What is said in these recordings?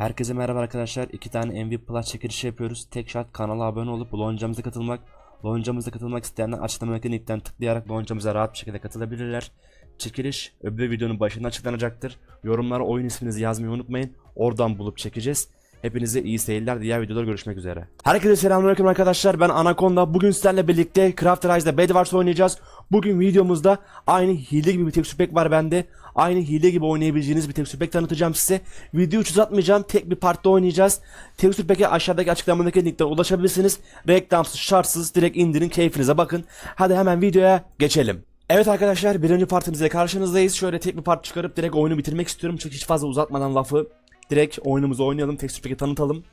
Herkese merhaba arkadaşlar. İki tane MVP Plus çekilişi yapıyoruz. Tek şart kanala abone olup loncamıza katılmak. Loncamıza katılmak isteyenler açıklamadaki linkten tıklayarak loncamıza rahat bir şekilde katılabilirler. Çekiliş öbür videonun başında açıklanacaktır. Yorumlara oyun isminizi yazmayı unutmayın. Oradan bulup çekeceğiz. Hepinize iyi seyirler. Diğer videoda görüşmek üzere. Herkese selamünaleyküm arkadaşlar. Ben Anaconda. Bugün sizlerle birlikte Craft Rise'da Bedwars oynayacağız. Bugün videomuzda aynı hile gibi bir tek pack var bende. Aynı hile gibi oynayabileceğiniz bir tek pack tanıtacağım size. Videoyu uzatmayacağım. Tek bir partta oynayacağız. Tek pack'e aşağıdaki açıklamadaki linkten ulaşabilirsiniz. Reklamsız, şartsız direkt indirin keyfinize bakın. Hadi hemen videoya geçelim. Evet arkadaşlar birinci partimizle karşınızdayız. Şöyle tek bir part çıkarıp direkt oyunu bitirmek istiyorum. Çünkü hiç fazla uzatmadan lafı direkt oyunumuzu oynayalım. Texture Pack'i tanıtalım.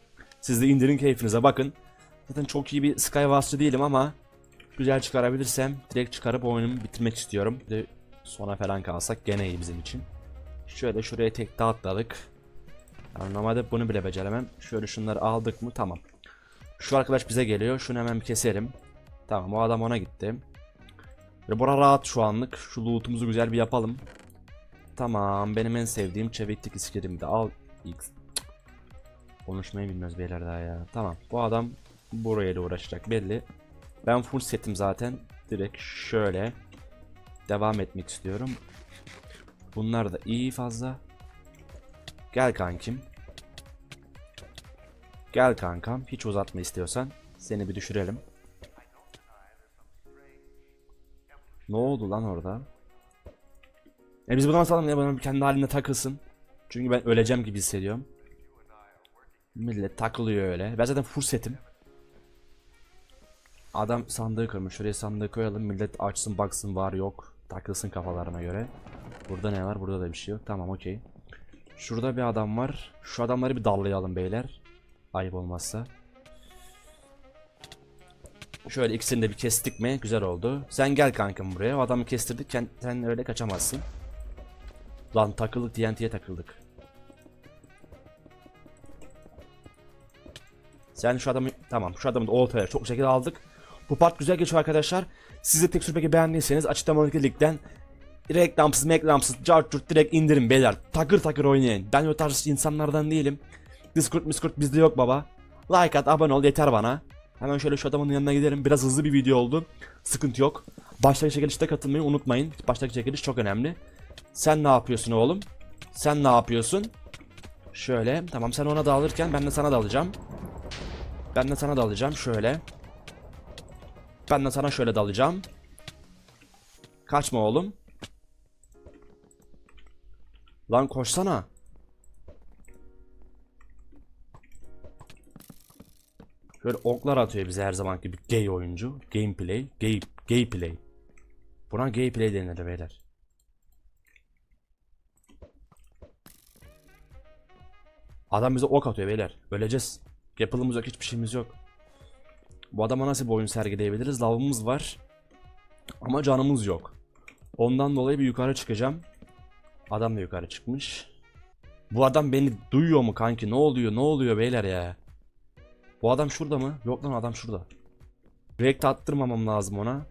Siz de indirin keyfinize bakın. Zaten çok iyi bir Skywars'çı değilim ama güzel çıkarabilirsem direkt çıkarıp oyunumu bitirmek istiyorum. Bir de sona falan kalsak gene iyi bizim için. Şöyle şuraya tek atladık. Yani normalde bunu bile beceremem. Şöyle şunları aldık mı tamam. Şu arkadaş bize geliyor. Şunu hemen bir keselim. Tamam o adam ona gitti. Ve bura rahat şu anlık. Şu loot'umuzu güzel bir yapalım. Tamam benim en sevdiğim çeviklik iskelimi de al. X. Konuşmayı bilmiyoruz beyler daha ya. Tamam bu adam buraya da uğraşacak belli. Ben full setim zaten. Direkt şöyle devam etmek istiyorum. Bunlar da iyi fazla. Gel kankim. Gel kankam. Hiç uzatma istiyorsan. Seni bir düşürelim. Ne oldu lan orada? E biz buradan asalım ya bana kendi halinde takılsın. Çünkü ben öleceğim gibi hissediyorum. Millet takılıyor öyle. Ben zaten full setim. Adam sandığı kırmış. Şuraya sandığı koyalım. Millet açsın baksın var yok. Takılsın kafalarına göre. Burada ne var? Burada da bir şey yok. Tamam okey. Şurada bir adam var. Şu adamları bir dallayalım beyler. Ayıp olmazsa. Şöyle ikisini de bir kestik mi? Güzel oldu. Sen gel kankam buraya. O adamı kestirdik. Sen, sen öyle kaçamazsın. Lan takıldık TNT'ye takıldık. Sen şu adamı tamam şu adamı da oltaya çok şekilde aldık. Bu part güzel geçiyor arkadaşlar. Siz de tekstür peki beğendiyseniz açıklamadaki linkten reklamsız meklamsız cartçurt direkt indirin beyler. Takır takır oynayın. Ben o tarz insanlardan değilim. Discord Discord bizde yok baba. Like at abone ol yeter bana. Hemen şöyle şu adamın yanına gidelim. Biraz hızlı bir video oldu. Sıkıntı yok. Baştaki çekilişte katılmayı unutmayın. Baştaki çekiliş çok önemli. Sen ne yapıyorsun oğlum? Sen ne yapıyorsun? Şöyle. Tamam sen ona da alırken ben de sana da alacağım. Ben de sana da alacağım. Şöyle. Ben de sana şöyle dalacağım. Kaçma oğlum. Lan koşsana. Şöyle oklar atıyor bize her zamanki bir gay oyuncu. Gameplay. Gay, gay play. Buna gay play denir beyler. Adam bize ok atıyor beyler. Öleceğiz. Yapılımız yok hiçbir şeyimiz yok. Bu adama nasıl bir oyun sergileyebiliriz? Lavımız var. Ama canımız yok. Ondan dolayı bir yukarı çıkacağım. Adam da yukarı çıkmış. Bu adam beni duyuyor mu kanki? Ne oluyor? Ne oluyor beyler ya? Bu adam şurada mı? Yok lan adam şurada. Direkt attırmamam lazım ona.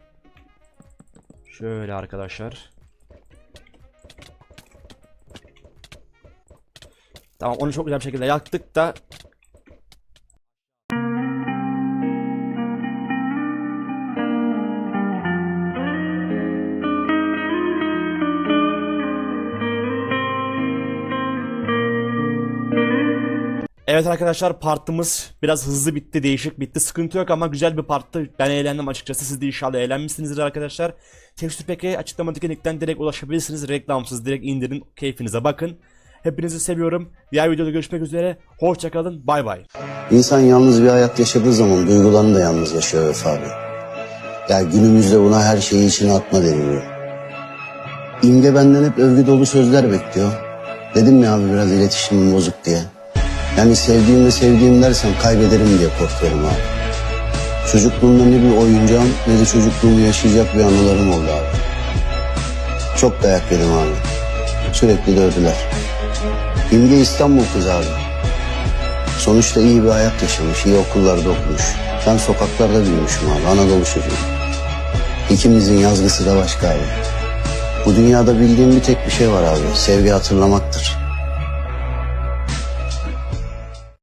Şöyle arkadaşlar. Tamam onu çok güzel bir şekilde yaktık da Evet arkadaşlar partımız biraz hızlı bitti, değişik bitti. Sıkıntı yok ama güzel bir parttı. Ben eğlendim açıkçası. Siz de inşallah eğlenmişsinizdir arkadaşlar. Tekstür Pack'e açıklamadaki linkten direkt ulaşabilirsiniz. Reklamsız direkt indirin. Keyfinize bakın. Hepinizi seviyorum. Diğer videoda görüşmek üzere. Hoşçakalın. Bay bay. İnsan yalnız bir hayat yaşadığı zaman duygularını da yalnız yaşıyor Vefa abi. Ya günümüzde buna her şeyi içine atma deniliyor. İmge benden hep övgü dolu sözler bekliyor. Dedim ya abi biraz iletişimim bozuk diye. Yani sevdiğim ve sevdiğim dersem kaybederim diye korkuyorum abi. Çocukluğumda ne bir oyuncağım ne de çocukluğumu yaşayacak bir anılarım oldu abi. Çok dayak yedim abi. Sürekli dövdüler. İmge İstanbul kızı abi. Sonuçta iyi bir hayat yaşamış, iyi okullarda okumuş. Ben sokaklarda büyümüşüm abi, Anadolu çocuğu. İkimizin yazgısı da başka abi. Bu dünyada bildiğim bir tek bir şey var abi, sevgi hatırlamaktır.